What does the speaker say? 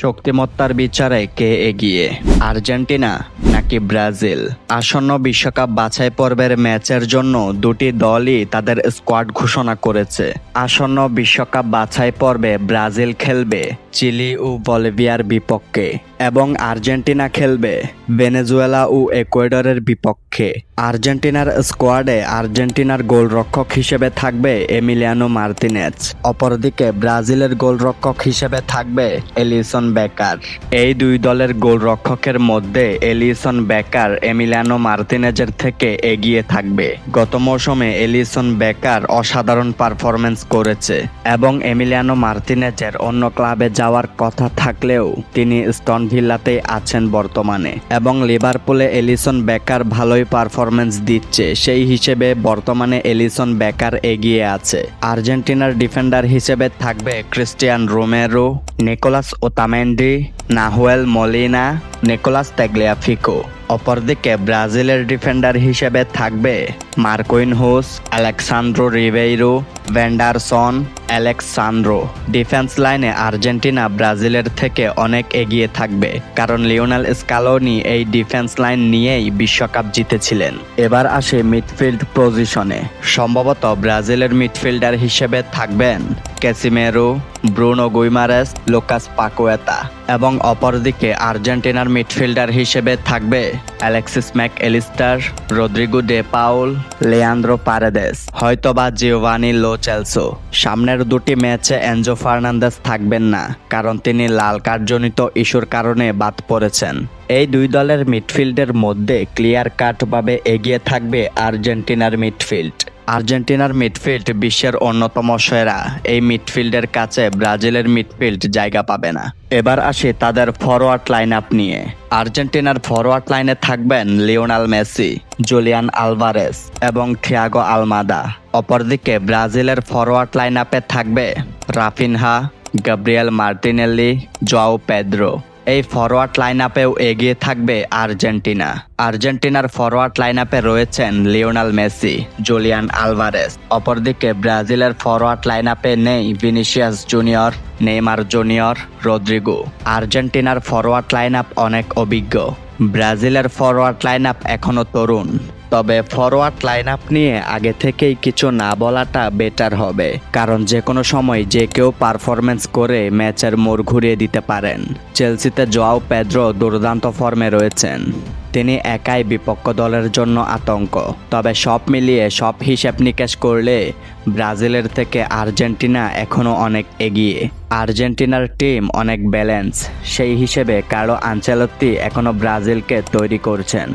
শক্তিমত্তার বিচারে কে এগিয়ে? আর্জেন্টিনা নাকি ব্রাজিল? আসন্ন বিশ্বকাপ বাছাই পর্বের ম্যাচের জন্য দুটি দলই তাদের স্কোয়াড ঘোষণা করেছে। আসন্ন বিশ্বকাপ বাছাই পর্বে ব্রাজিল খেলবে চিলি ও বলিভিয়ার বিপক্ষে এবং আর্জেন্টিনা খেলবে। ভেনেজুয়েলা ও একুয়েডরের বিপক্ষে আর্জেন্টিনার স্কোয়াডে আর্জেন্টিনার গোলরক্ষক হিসেবে থাকবে এমিলিয়ানো মার্তিনেজ অপরদিকে ব্রাজিলের গোলরক্ষক হিসেবে থাকবে এলিসন বেকার। এই দুই দলের গোলরক্ষকের মধ্যে এলিসন বেকার এমিলিয়ানো মার্তিনেজের থেকে এগিয়ে থাকবে। গত মৌসুমে এলিসন বেকার অসাধারণ পারফরমেন্স করেছে এবং এমিলিয়ানো মার্তিনেজের অন্য ক্লাবে যাওয়ার কথা থাকলেও তিনি স্টন ভিল্লাতেই আছেন বর্তমানে এবং লিভারপুলে এলিসন বেকার ভালোই পারফরমেন্স দিচ্ছে, সেই হিসেবে বর্তমানে এলিসন বেকার এগিয়ে আছে। আর্জেন্টিনার ডিফেন্ডার হিসেবে থাকবে Cristian Romero, Nicolas Otamendi, Nahuel Molina, Nicolas Tagliafico অপরদিকে ব্রাজিলের ডিফেন্ডার হিসেবে থাকবে Marquinhos, Alexsandro রিভেইরো Vanderson Alexsandro defence line Argentina ব্রাজিলের থেকে অনেক এগিয়ে থাকবে, কারণ লিওনাল স্কালোনি এই ডিফেন্স লাইন নিয়েই বিশ্বকাপ জিতেছিলেন। এবার আসে মিডফিল্ড পজিশনে। সম্ভবত ব্রাজিলের মিডফিল্ডার হিসেবে থাকবেন Casemiro Bruno Guimaraes, Lucas Paqueta এবং অপরদিকে আর্জেন্টিনার মিডফিল্ডার হিসেবে থাকবে Alexis Mac Allister Rodrigo De Paul, Leandro Paredes, হয়তোবা জিওভানি লো চেলসো। সামনের দুটি ম্যাচে এনজো ফার্নান্দেস থাকবেন না, কারণ তিনি লাল কার্ডজনিত ইস্যুর কারণে বাদ পড়েছেন। এই দুই দলের মিডফিল্ডের মধ্যে ক্লিয়ার কাটভাবে এগিয়ে থাকবে আর্জেন্টিনার মিডফিল্ড। আর্জেন্টিনার মিডফিল্ড বিশ্বের অন্যতম সেরা। এই মিডফিল্ডের কাছে ব্রাজিলের মিডফিল্ড জায়গা পাবে না। এবার আসি তাদের ফরওয়ার্ড লাইন আপ নিয়ে। আর্জেন্টিনার ফরওয়ার্ড লাইনে থাকবেন লিওনাল মেসি, জুলিয়ান আলভারেস এবং থিয়াগো আলমাদা। অপরদিকে ব্রাজিলের ফরওয়ার্ড লাইন আপে থাকবে Raphinha, Gabriel Martinelli Joao Pedro এই ফরওয়ার্ড লাইন আপেও এগিয়ে থাকবে আর্জেন্টিনা। আর্জেন্টিনার ফরওয়ার্ড লাইন আপে রয়েছেন লিওনাল মেসি, জুলিয়ান আলভারেস। অপরদিকে ব্রাজিলের ফরওয়ার্ড লাইন আপে নেই Vinicius Junior, Neymar Junior, Rodrigo. আর্জেন্টিনার ফরওয়ার্ড লাইন আপ অনেক অভিজ্ঞ। ব্রাজিলের ফরওয়ার্ড লাইন আপ এখনও তরুণ। তবে ফরওয়ার্ড লাইন আপ নিয়ে আগে থেকেই কিছু না বলাটা বেটার হবে, কারণ যে কোনো সময় যে কেউ পারফরমেন্স করে ম্যাচের মোড় ঘুরিয়ে দিতে পারেন। চেলসিতে জোয়াও পেদ্রো দুর্দান্ত ফর্মে রয়েছেন। তিনি একাই বিপক্ষ দলের জন্য আতঙ্ক, তবে সব মিলিয়ে সব হিসেব নিকেশ করলে ব্রাজিলের থেকে আর্জেন্টিনা এখনও অনেক এগিয়ে। আর্জেন্টিনার টিম অনেক ব্যালেন্স সেই হিসেবে কার্লো আঞ্চেলত্তি এখনও ব্রাজিলকে তৈরি করছেন।